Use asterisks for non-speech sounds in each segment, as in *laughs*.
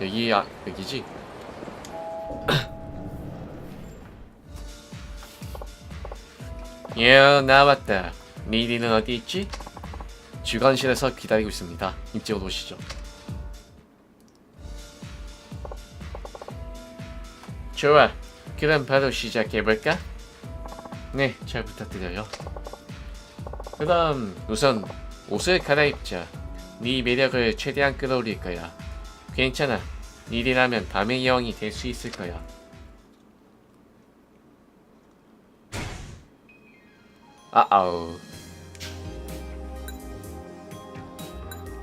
여기 아 여기지? *coughs* 예 나왔다. 니디는 어디 있지? 주관실에서 기다리고 있습니다. 이쪽으로 오시죠. 좋아. 그럼 바로 시작해볼까? 네, 잘 부탁드려요. 그럼 우선 옷을 갈아입자. 네 매력을 최대한 끌어올릴 거야. 괜찮아. 일이라면 밤의 여왕이 될 수 있을 거야. 아아우.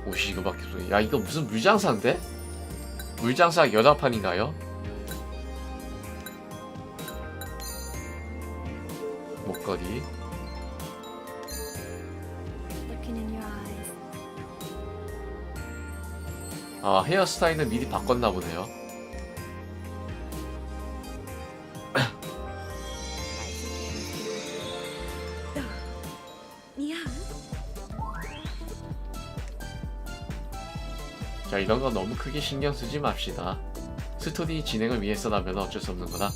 옷이 이거밖에 없어. 야 이거 무슨 물장사인데? 물장사 여자판인가요? 목걸이. 아 헤어스타일은 미리 바꿨나 보네요. 자 이런 거 너무 크게 신경 쓰지 맙시다. 스토리 진행을 위해서라면 어쩔 수 없는 거다.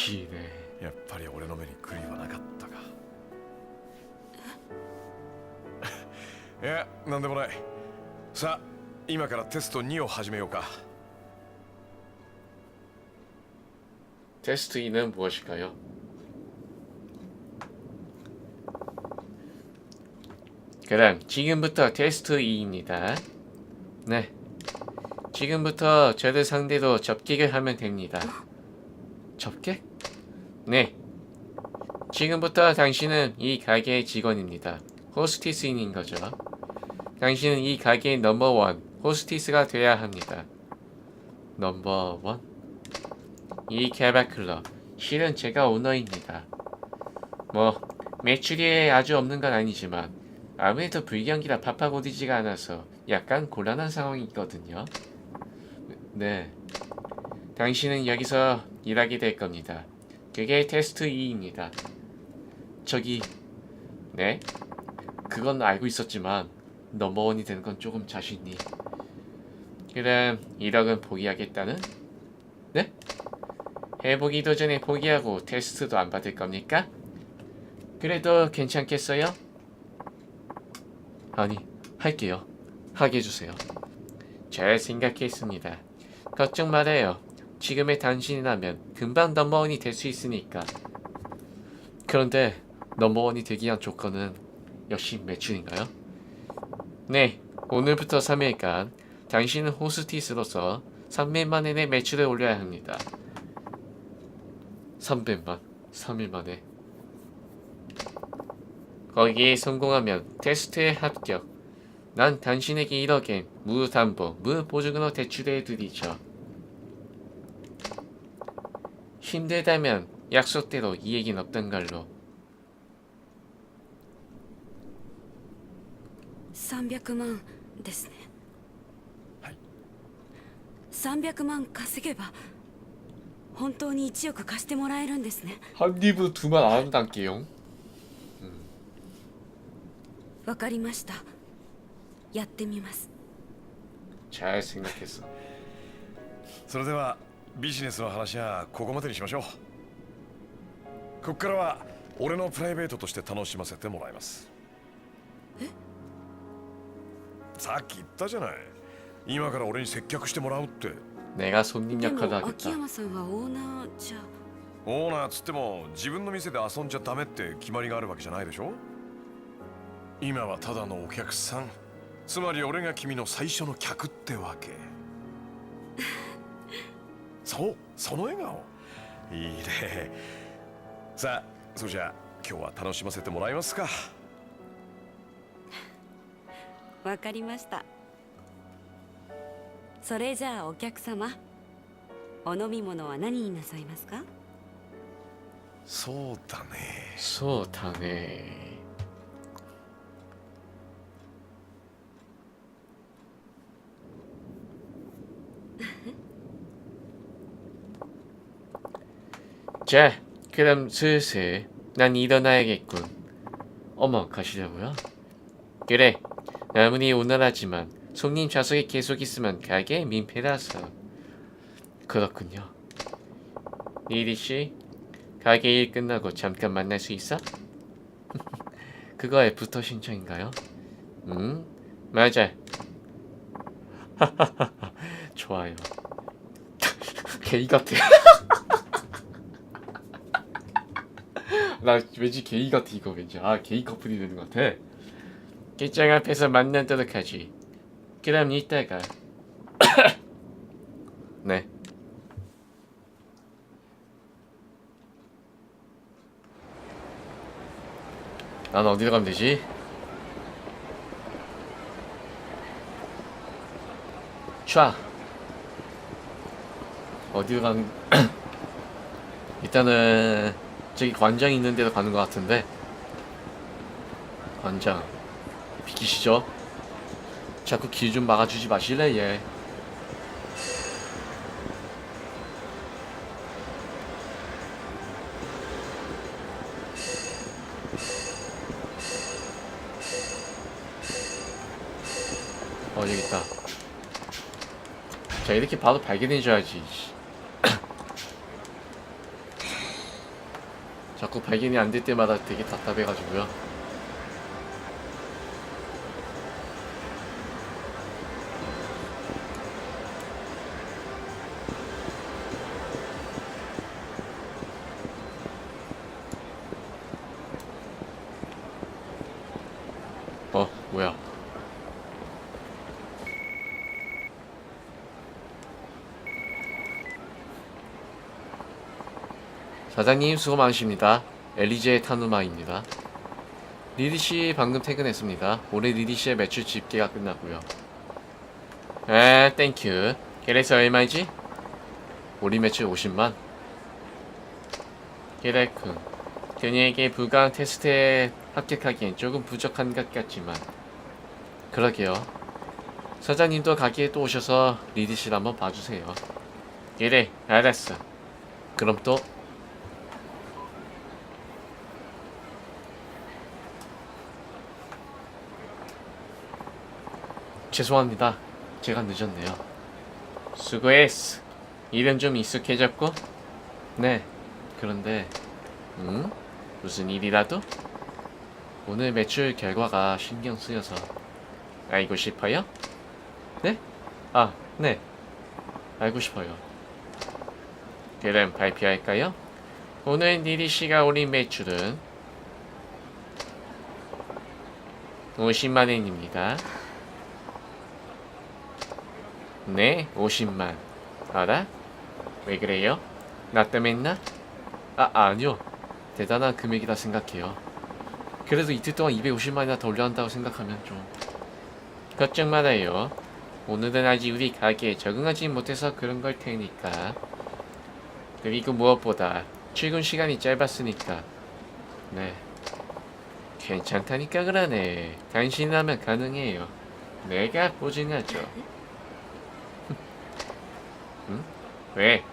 시네. やっぱり俺の目に狂いはなかったかいやなんでもないさあ今からテスト2を始めようか *laughs* 테스트 2는 무엇일까요? 그럼 지금부터 테스트 2입니다. 네. 지금부터 저를 상대로 접객을 하면 됩니다. 접객? 네. 지금부터 당신은 이 가게의 직원입니다. 호스티스인인 거죠. 당신은 이 가게의 넘버원 호스티스가 돼야 합니다. 넘버원? 이 개발클럽 실은 제가 오너입니다. 뭐 매출이 아주 없는 건 아니지만 아무래도 불경기라 파파고디지가 않아서 약간 곤란한 상황이거든요. 네. 당신은 여기서 일하게 될 겁니다. 그게 테스트 2입니다. 저기 네? 그건 알고 있었지만 넘버원이 되는 건 조금 자신이 그럼 1억은 포기하겠다는? 네? 해보기도 전에 포기하고 테스트도 안 받을 겁니까? 그래도 괜찮겠어요? 아니, 할게요. 하게 해주세요. 잘 생각했습니다. 걱정 말아요. 지금의 당신이라면 금방 넘버원이 될 수 있으니까. 그런데 넘버원이 되기 위한 조건은 역시 매출인가요? 네, 오늘부터 3일간 당신은 호스티스로서 3일 만에 내 매출을 올려야 합니다. 300만 3일 만에 거기에 성공하면 테스트에 합격 난 당신에게 1억엔 무담보 무보증으로 대출해 드리죠 힘들다면 약속대로 이 얘기는 없던 걸로 300万ですねはい300万稼げば本当に1億貸してもらえるんですね 한 입으로 두만 안 한단게요 わかりましたやってみます 잘 생각했어 それでは ビジネスの話はここまでにしましょうここからは俺のプライベートとして楽しませてもらいますえさっき言ったじゃない今から俺に接客してもらうって 내가 손님 で 역할을 も秋 하겠다 山さんはオーナーじゃオーナーつっても自分の店で遊んじゃダメって決まりがあるわけじゃないでしょ今はただのお客さんつまり俺が君の最初の客ってわけ *laughs* そうその笑顔。いいね。さあそれじゃあ今日は楽しませてもらいますか。わかりました。それじゃあお客様お飲み物は何になさいますか？そうだね。そうだね。 자, 그럼 슬슬 난 일어나야겠군. 어머, 가시려고요? 그래, 아무리 온난하지만 손님 좌석에 계속 있으면 가게 민폐라서. 그렇군요. 리리 씨, 가게 일 끝나고 잠깐 만날 수 있어? *laughs* 그거 애프터 신청인가요? 음, 맞아. *laughs* 좋아요. *laughs* 게이 같아. 나 왠지 게이 같아 이거 왠지 아 게이 커플이 되는 것 같아. 길장 앞에서 만나도록 하지. 그럼 이따가. *coughs* 네. 난 어디로 가면 되지? 촤 어디로 가는 *coughs* 일단은 저기 관장 있는 데로 가는 것 같은데 관장 비키시죠? 자꾸 길 좀 막아주지 마실래 얘어 여기 있다. 자 이렇게 바로 발견해줘야지. 자꾸 발견이 안 될 때마다 되게 답답해가지고요. 사장님 수고 많으십니다. 엘리제 타누마입니다. 리리 씨 방금 퇴근했습니다. 올해 리리 씨의 매출 집계가 끝났고요. 아, 땡큐. 그래서 얼마이지? 우리 매출 50만. 그래군. 그녀에게 불가한 테스트에 합격하기엔 조금 부족한 것 같지만. 그러게요. 사장님도 가게에 또 오셔서 리리 씨를 한번 봐주세요. 그래, 알았어. 그럼 또 죄송합니다. 제가 늦었네요. 수고했어. 일은 좀 익숙해졌고? 네. 그런데, 음? 무슨 일이라도? 오늘 매출 결과가 신경 쓰여서 알고 싶어요? 네? 아, 네. 알고 싶어요. 그럼 발표할까요? 오늘 니리 씨가 올린 매출은 50만 원입니다. 네, 50만. 알아? 왜 그래요? 나 때문에 했나? 아, 아니요. 대단한 금액이라 생각해요. 그래도 이틀 동안 250만이나 더 올려한다고 생각하면 좀. 걱정 말아요. 오늘은 아직 우리 가게에 적응하지 못해서 그런 걸 테니까. 그리고 무엇보다 출근 시간이 짧았으니까. 네. 괜찮다니까 그러네. 당신이라면 가능해요. 내가 보증하죠. 응? 왜?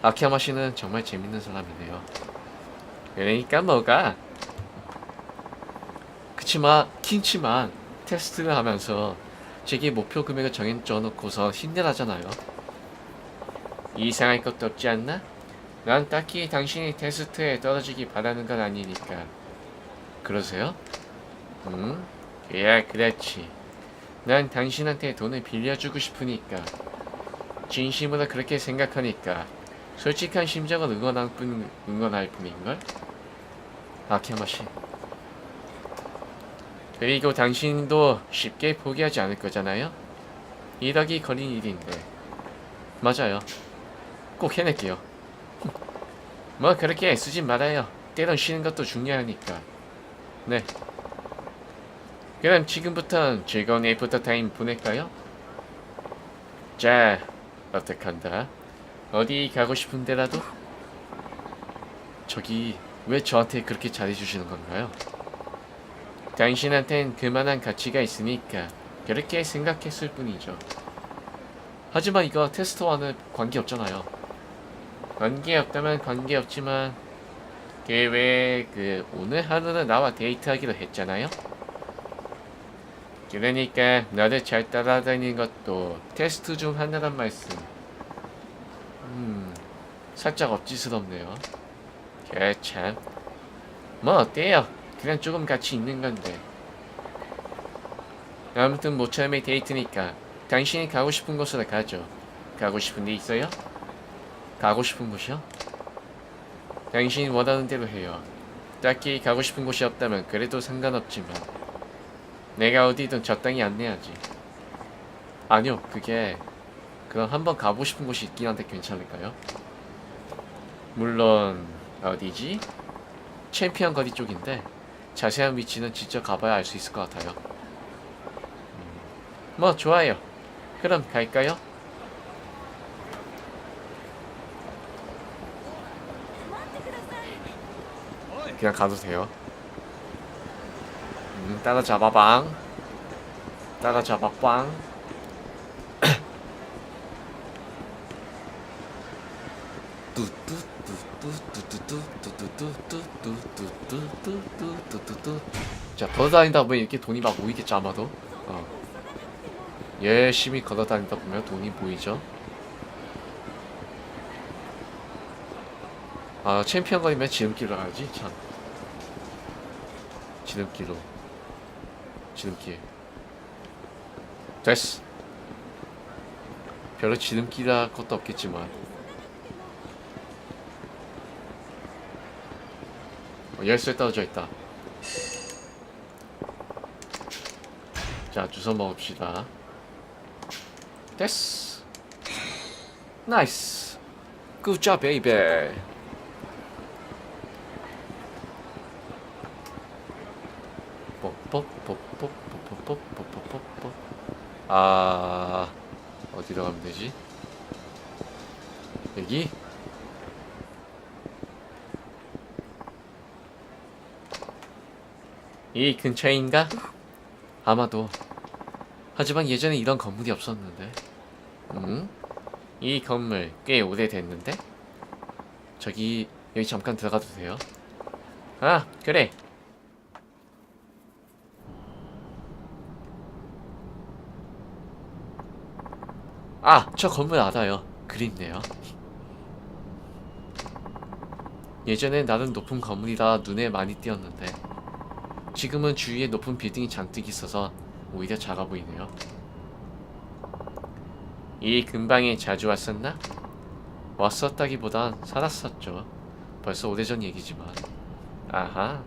아키야마 씨는 정말 재밌는 사람이네요. 그러니까 뭐가? 그치만 킹치만 테스트를 하면서 제게 목표 금액을 정해줘놓고서 힘내라잖아요. 이상할 것도 없지 않나? 난 딱히 당신이 테스트에 떨어지기 바라는 건 아니니까. 그러세요? 음, 그야 그렇지. 난 당신한테 돈을 빌려주고 싶으니까. 진심으로 그렇게 생각하니까 솔직한 심정을 응원할 뿐 응원할 뿐인걸. 씨. 그리고 당신도 쉽게 포기하지 않을 거잖아요. 1억이 걸린 일인데. 맞아요. 꼭 해낼게요. *laughs* 뭐 그렇게 애쓰진 말아요. 때론 쉬는 것도 중요하니까. 네. 그럼 지금부터 즐거운 애프터 타임 보낼까요? 자, 어떡한다 어디 가고 싶은데라도 저기 왜 저한테 그렇게 잘해주시는 건가요? 당신한텐 그만한 가치가 있으니까 그렇게 생각했을 뿐이죠. 하지만 이거 테스트와는 관계없잖아요. 관계없다면 관계없지만 그 외에 그 오늘 하루는 나와 데이트하기로 했잖아요? 그러니까 너를 잘 따라다니는 것도 테스트 좀 하느란 말씀. 음, 살짝 엎지스럽네요. 개참. 뭐 어때요? 그냥 조금 같이 있는 건데. 아무튼 모처럼의 데이트니까 당신이 가고 싶은 곳으로 가죠. 가고 싶은 데 있어요? 가고 싶은 곳이요? 당신이 원하는 대로 해요. 딱히 가고 싶은 곳이 없다면 그래도 상관없지만 내가 어디든 적당히 안내야지. 아니요, 그게 그럼 한번 가고 싶은 곳이 있긴 한데 괜찮을까요? 물론 어디지? 챔피언 거리 쪽인데 자세한 위치는 직접 가봐야 알 수 있을 것 같아요. 음, 뭐 좋아요. 그럼 갈까요? 그냥 가도 돼요. 따라잡아방. 따라잡아빵. 자 걸어다니다 보면 이렇게 돈이 막 모이겠죠 아마도? 어. 열심히 걸어다니다 보면 돈이 보이죠. 아 챔피언 거리면 지름길로 가야지 참. 지름길로. 지름길. 됐어. 별로 지름길할 것도 없겠지만. 어, 열쇠 떨어져 있다. 자, 주워 먹읍시다. 됐어. 나이스. Job, baby. 뽀뽀뽀뽀뽀뽀뽀뽀뽀뽀. 아, 어디로 가면 되지? 여기? 이 근처인가? 아마도. 하지만 예전에 이런 건물이 없었는데. 음? 이 건물 꽤 오래됐는데? 저기 여기 잠깐 들어가도 돼요? 아 그래 아 저 건물 알아요 그립네요 예전엔 나름 높은 건물이라 눈에 많이 띄었는데 지금은 주위에 높은 빌딩이 잔뜩 있어서 오히려 작아 보이네요 이 근방에 자주 왔었나? 왔었다기보단 살았었죠. 벌써 오래전 얘기지만. 아하.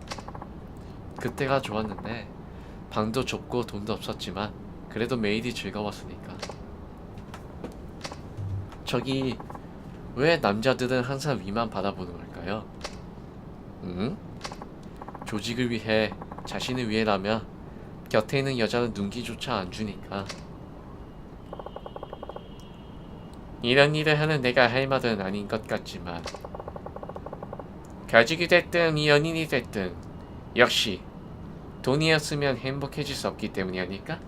그때가 좋았는데 방도 좁고 돈도 없었지만 그래도 매일이 즐거웠으니까. 저기 왜 남자들은 항상 위만 바라보는 걸까요? 응? 조직을 위해 자신을 위해라면 곁에 있는 여자는 눈기조차 안 주니까. 이런 일을 하는 내가 할 말은 아닌 것 같지만 가족이 됐든 연인이 됐든 역시 돈이었으면 행복해질 수 없기 때문이 아닐까?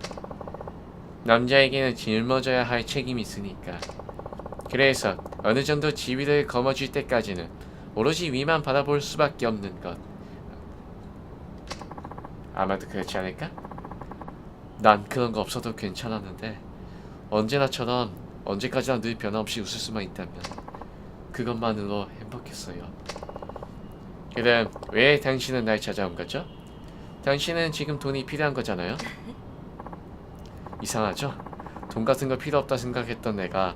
남자에게는 짊어져야 할 책임이 있으니까 그래서 어느 정도 지위를 거머쥘 때까지는 오로지 위만 바라볼 수밖에 없는 것 아마도 그렇지 않을까? 난 그런 거 없어도 괜찮았는데 언제나처럼 언제까지나 늘 변함없이 웃을 수만 있다면 그것만으로 행복했어요. 그럼 왜 당신은 날 찾아온 거죠? 당신은 지금 돈이 필요한 거잖아요? *laughs* 이상하죠? 돈 같은 거 필요 없다 생각했던 내가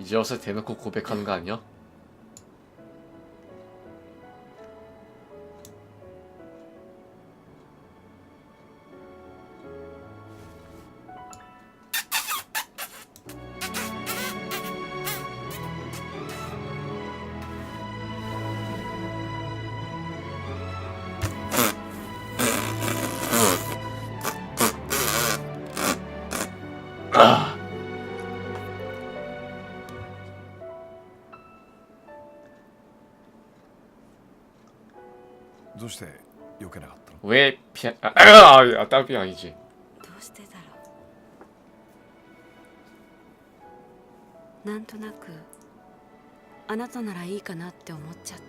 이제 와서 대놓고 고백하는 거 아니야? 아, 아, 아 따비 아니지 どうしてだろうなんとなくあなたならいいかなって思っちゃっ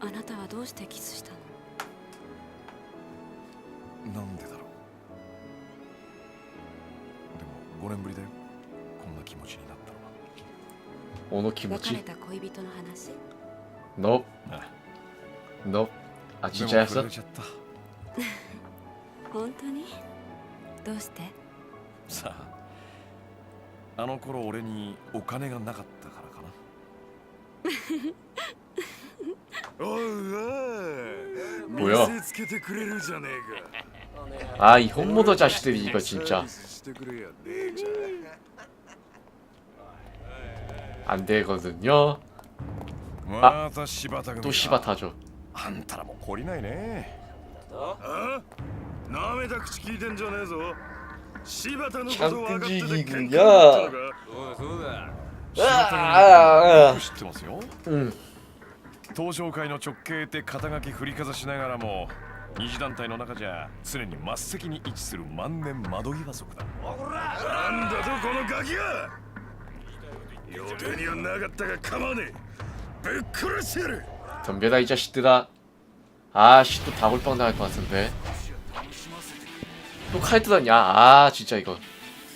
たあなたはどうしてキスしたのなんでだろうでも5年ぶりだよこんな気持ちになったのは 오노 別れ 키모치 た恋人の話 너 あ 너 아 でも 진짜였어? 振*laughs* られちゃった本当にどうしてさああの頃俺にお金がなかったからかな*laughs* おいおい 뭐야? 見せつけてくれるじゃねえか 아 이 홍모더 자식들이 이거 진짜 してくれやねえじゃ 안 되거든요 また柴田組 또 씨바 타죠 あんたらも懲りないね。ああ？なめた口聞いてんじゃねえぞ。柴田のことを分かってて喧嘩だったのそうだそうだ知ってますよ。うん。東商会の直系って肩書き振りかざしながらも二次団体の中じゃ常に末席に位置する万年窓際族だ。なんだとこのガキは予定にはなかったが構わねえ。ぶっ殺してやる。 아 아씨 또 다골빵 당할 것 같은데. 또칼 뜯었냐? 아 진짜 이거.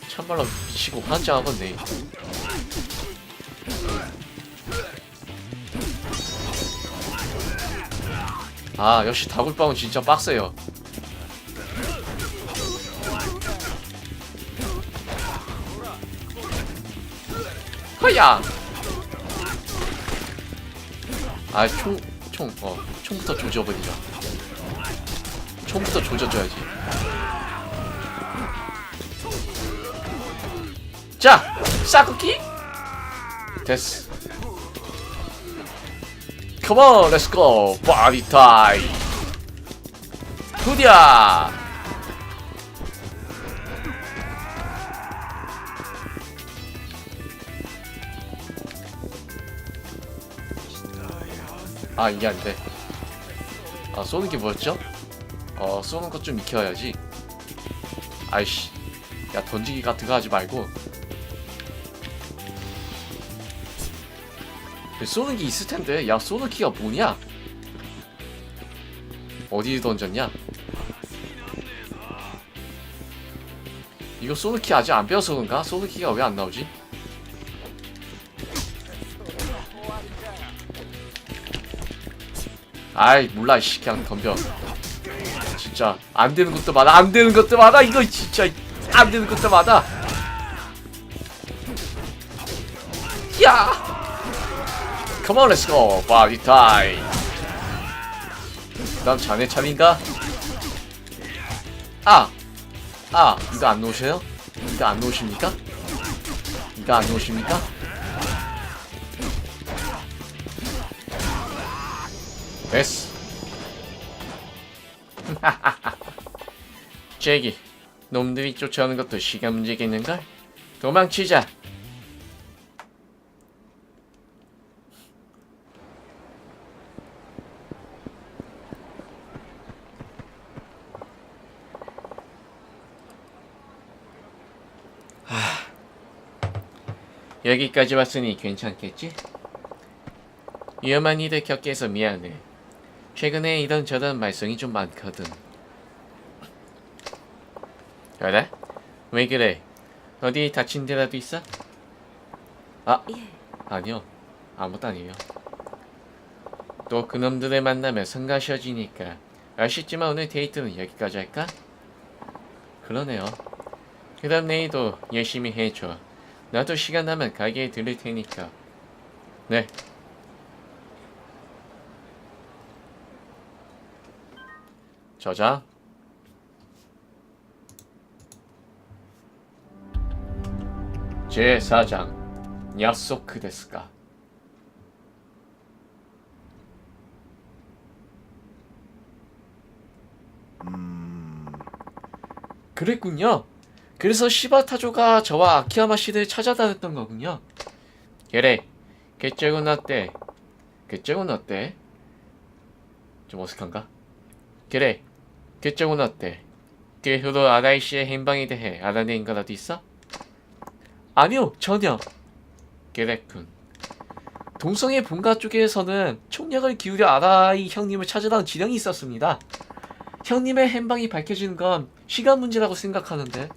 참말로 미치고 환장하겠네 아 역시 다굴빵은 진짜 빡세요. 허야! 아총 총, 어, 총부터 조져버리자. 총부터 조져줘야지. 자, 싸쿠키? 됐어. 컴온, 렛츠고, 바디 타임. 후디야. 아 이게 안 돼. 아 쏘는 게 뭐였죠? 어 쏘는 것 좀 익혀야지. 아이씨, 야 던지기 같은 거 하지 말고. 쏘는 게 있을 텐데, 야 쏘는 키가 뭐냐? 어디 던졌냐? 이거 쏘는 키 아직 안 배워서 그런가? 쏘는 키가 왜 안 나오지? 아이 몰라 씨 그냥 덤벼 진짜 안 되는 것도 많아 안 되는 것도 많아 이거 진짜 안 되는 것도 많아 야 Come on let's go party 그 다음 자네 차례인가? 아! 아 이거 안 놓으셔요? 이거 안 놓으십니까? 이거 안 놓으십니까? 됐어. *laughs* 제기, 놈들이 쫓아오는 것도 시간 문제겠는걸? 도망치자. 하, 여기까지 왔으니 괜찮겠지? 위험한 일을 겪게 해서 미안해. 최근에 이런저런 말썽이 좀 많거든. 그래? 왜 그래? 어디 다친 데라도 있어? 아, いえ 아니요. 아무것도 아니에요. 또 그놈들을 만나면 성가셔지니까 아쉽지만 오늘 데이트는 여기까지 할까? 그러네요. 그럼 내일도 열심히 해줘. 나도 시간 나면 가게에 들릴 테니까. 네. 저장. 제4장 약속 데스까 그랬군요. 그래서 시바타조가 저와 아키야마 씨를 찾아다녔던 거군요. 그래, 그쪽은 어때? 그쪽은 어때? 좀 어색한가? 그래, 그쪽은 어때? 그 후로 아라이 씨의 행방에 대해 알아낸 거라도 있어? 아니요, 전혀. 그랬군. 동성의 본가 쪽에서는 총력을 기울여 아라이 형님을 찾으라는 지령이 있었습니다. 형님의 행방이 밝혀지는 건 시간 문제라고 생각하는데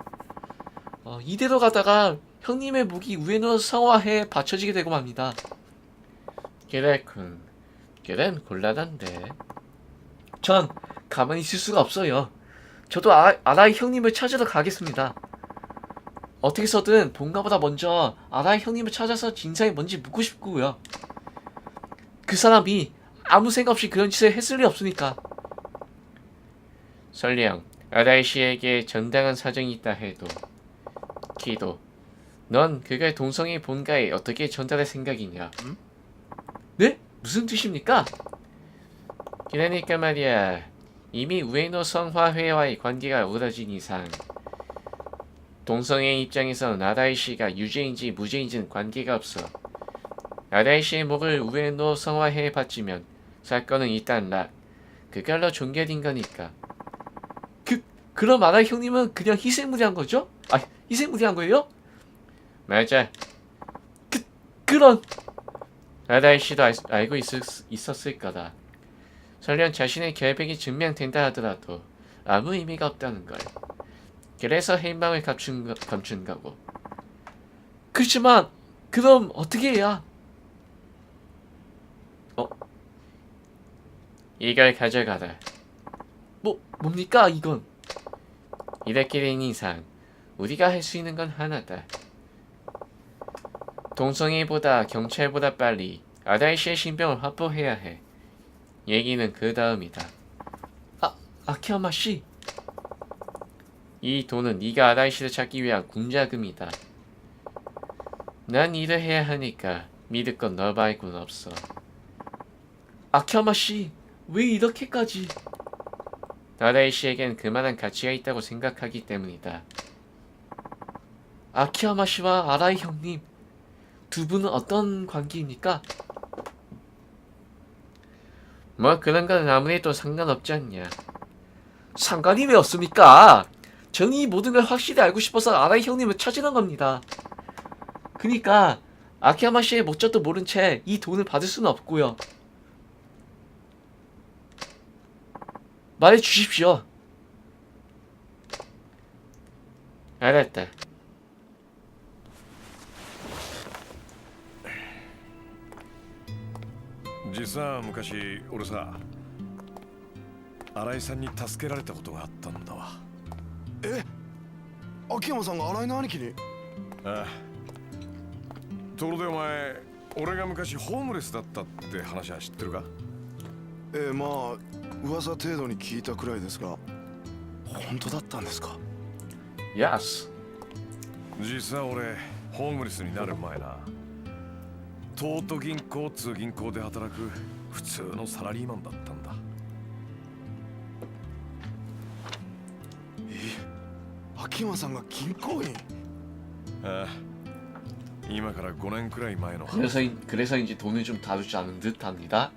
어, 이대로 가다가 형님의 무기 우에노 성화해에 받쳐지게 되고 맙니다. 그랬군. 그땐 곤란한데. 전 가만히 있을 수가 없어요. 저도 아, 아라이 형님을 찾으러 가겠습니다. 어떻게 해서든 본가보다 먼저 아라이 형님을 찾아서 진상이 뭔지 묻고 싶고요. 그 사람이 아무 생각 없이 그런 짓을 했을 리 없으니까. 설령 아라이 씨에게 정당한 사정이 있다 해도 키도 넌 그걸 동성애 본가에 어떻게 전달할 생각이냐? 네? 무슨 뜻입니까? 그러니까 말이야 이미 우에노 성화회와의 관계가 우러진 이상 동성애 입장에서 아라이 씨가 유죄인지 무죄인지는 관계가 없어. 아라이 씨의 목을 우에노 성화회에 바치면 사건은 일단 락. 그걸로 종결인 거니까. 그 그럼 아라이 형님은 그냥 희생무리한 거죠? 아 희생무리한 거예요? 맞아. 그 그런 아라이 씨도 알, 알고 있을, 있었을 거다. 설령 자신의 결백이 증명된다 하더라도 아무 의미가 없다는 걸. 그래서 행방을 감춘, 거, 감춘 거고. 그렇지만 그럼 어떻게 해야? 어? 이걸 가져가라. 뭐 뭡니까 이건? 된 이상 우리가 할 수 있는 건 하나다. 동성애보다 경찰보다 빨리 아다이 씨의 신병을 확보해야 해. 얘기는 그 다음이다. 아, 아키야마 씨. 이 돈은 네가 아다이 씨를 찾기 위한 군자금이다. 난 일을 해야 하니까 믿을 건 너 말고는 없어. 아키야마 씨, 왜 이렇게까지? 아다이 씨에겐 그만한 가치가 있다고 생각하기 때문이다. 아키야마 씨와 아라이 형님, 두 분은 어떤 관계입니까? 뭐 그런 건 아무래도 상관없지 않냐. 상관이 왜 없습니까? 저는 이 모든 걸 확실히 알고 싶어서 아라이 형님을 찾으는 겁니다. 그니까 아키야마 씨의 목적도 모른 채 이 돈을 받을 수는 없고요. 말해 주십시오. 알았다. 実は昔俺さ新井さんに助けられたことがあったんだわ。秋山さんが新井の兄貴に？ああ。ところでお前俺が昔ホームレスだったって話は知ってるか？ええまあ噂程度に聞いたくらいですが本当だったんですか？야 스. 実は俺ホームレスになる前な東都銀行っつう銀行で働く普通のサラリーマンだったんだ秋山さんが銀行員ああ今から5年くらい前の話 그래서 그래서인지 돈을 좀 다루지 않은 듯합니다.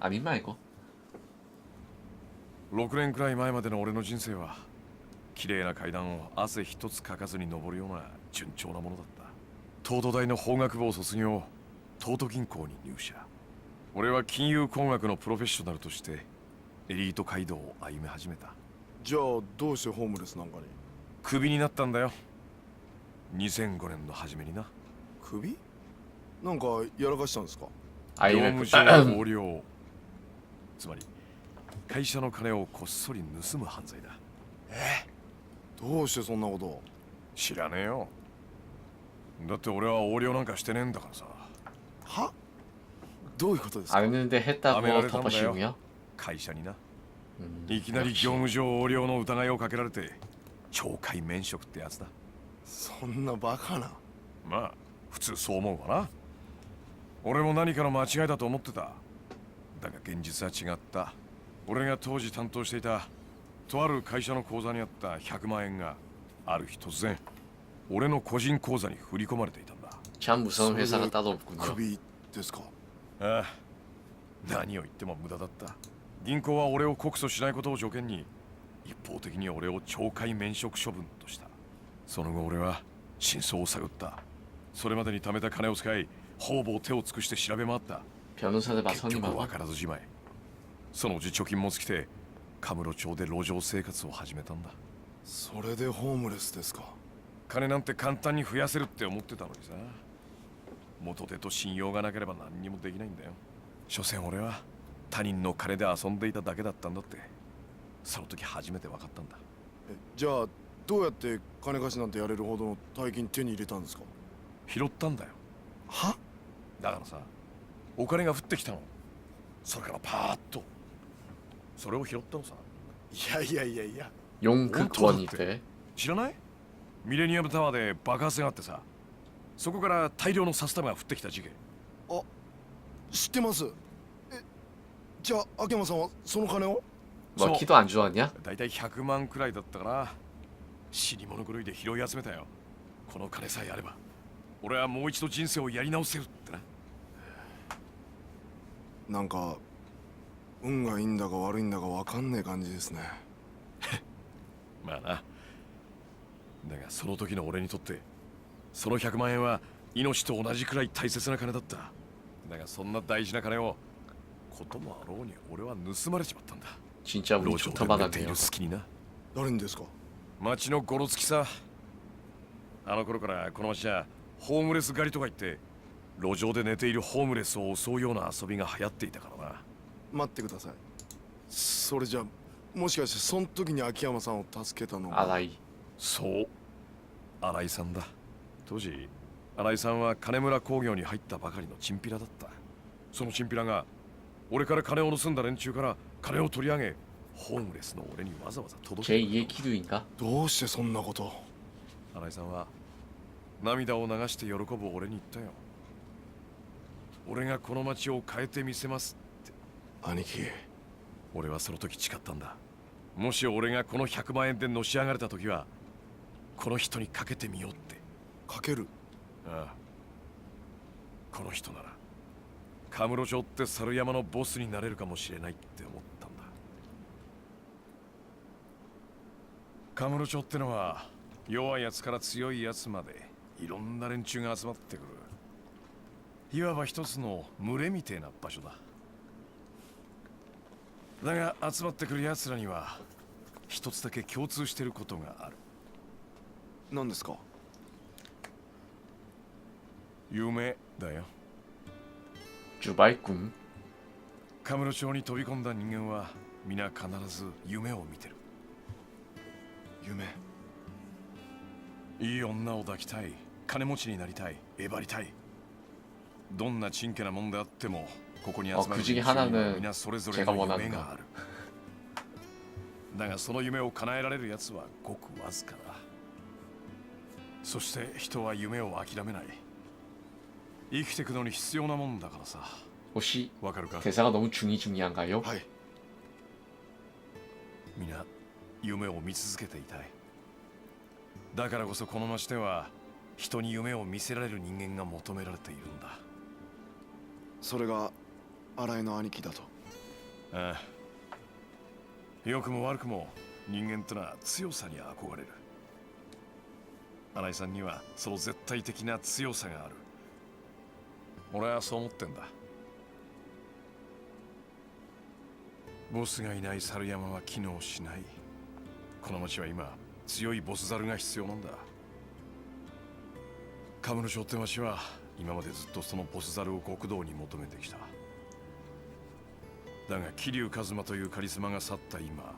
아닌 말고. 6年くらい前までの俺の人生は綺麗な階段を汗一つかかずに登るような順調なものだった東都大の法学部を卒業 東都銀行に入社。俺は金融工学のプロフェッショナルとしてエリート街道を歩み始めた。じゃあどうしてホームレスなんかに？クビになったんだよ。2005年の初めにな。クビ？なんかやらかしたんですか？業務上横領。つまり会社の金をこっそり盗む犯罪だ。え？どうしてそんなことを？知らねえよ。だって俺は横領なんかしてねえんだからさ。はどういうことですか 아는데 했다고 아메라를 덮어씌우고요. 会社にな 음, いきなり 역시. 業務上横領の疑いをかけられて懲戒免職ってやつだそんなバカなまあ普通そう思うわな俺も何かの間違いだと思ってただが現実は違った俺が当時担当していた とある会社の口座にあった100万円がある日突然俺の個人口座に振り込まれていた キャンブさん閉鎖がたどぶくの首ですか。ああ何を言っても無駄だった。銀行は俺を告訴しないことを条件に一方的に俺を懲戒免職処分とした。その後俺は真相を探った。それまでに貯めた金を使い方々手を尽くして調べ回った。結局分からずじまい。そのうち貯金も尽きてカムロ町で路上生活を始めたんだ。それでホームレスですか。金なんて簡単に増やせるって思ってたのにさ。元手と信用がなければ何にもできないんだよ。所詮俺は他人の金で遊んでいただけだったんだって。その時初めて分かったんだ。じゃあどうやって金貸しなんてやれるほどの大金手に入れたんですか？拾ったんだよ。は？だからさお金が降ってきたの。それからパーッと。それを拾ったのさ。いやいやいやいや。4区とは似って。知らない？ミレニアムタワーで爆発があってさ。そこから大量の札束が降ってきた事件知ってますえじゃあ秋山さんはその金を 뭐 저- 키도 안 주었냐? 大体100万くらいだったから死に物狂いで拾い集めたよこの金さえあれば俺はもう一度人生をやり直せるってななんか運がいいんだか悪いんだかわかんねえ感じですね*laughs* まあなだがその時の俺にとって その100万円は命と同じくらい大切な金だっただがそんな大事な金をこともあろうに俺は盗まれちまったんだ 진짜 우리 路上 좋다 で寝てい 받았네요. る隙にな誰にですか町のゴロつきさあの頃からこの町はホームレス狩りとか言って路上で寝ているホームレスを襲うような遊びが流行っていたからな待ってくださいそれじゃもしかしてその時に秋山さんを助けたのが 아라이. そう新井さんだ 当時新井さんは金村工業に入ったばかりのチンピラだったそのチンピラが俺から金を盗んだ連中から金を取り上げホームレスの俺にわざわざ届け 제2의 기류인가? どうしてそんなこと新井さんは涙を流して喜ぶ俺に言ったよ俺がこの町を変えてみせます兄貴俺はその時誓ったんだもし俺がこの100万円でのし上がれた時はこの人にかけてみようって かける。ああ。この人ならカムロ町って猿山のボスになれるかもしれないって思ったんだ。カムロ町ってのは弱いやつから強いやつまでいろんな連中が集まってくる。いわば一つの群れみてえな場所だ。だが集まってくる奴らには一つだけ共通してることがある。何ですか？夢だよ。ジュバイ君？カムロ町に飛び込んだ人間は皆必ず夢を見てる。夢。いい女を抱きたい。金持ちになりたい。えばりたい。どんなちんけなもんであってもここに集まる人はそれぞれの夢がある。だがその夢を叶えられるやつはごくわずかだ。そして人は夢を諦めない。生きてくのに必要なもんだからさ 혹시 わかるか 대사가 너무 중이중이한가요? はい皆夢を見続けていたいだからこそこの町では人に夢を見せられる人間が求められているんだそれが新井の兄貴だとああ良くも悪くも人間ってのは強さに憧れる新井さんにはその絶対的な強さがある 俺はそう思ってんだ。ボスがいない猿山は機能しない。この町は今強いボス猿が必要なんだ。カムロ町って町は今までずっとそのボス猿を極道に求めてきた。だが桐生一馬というカリスマが去った今。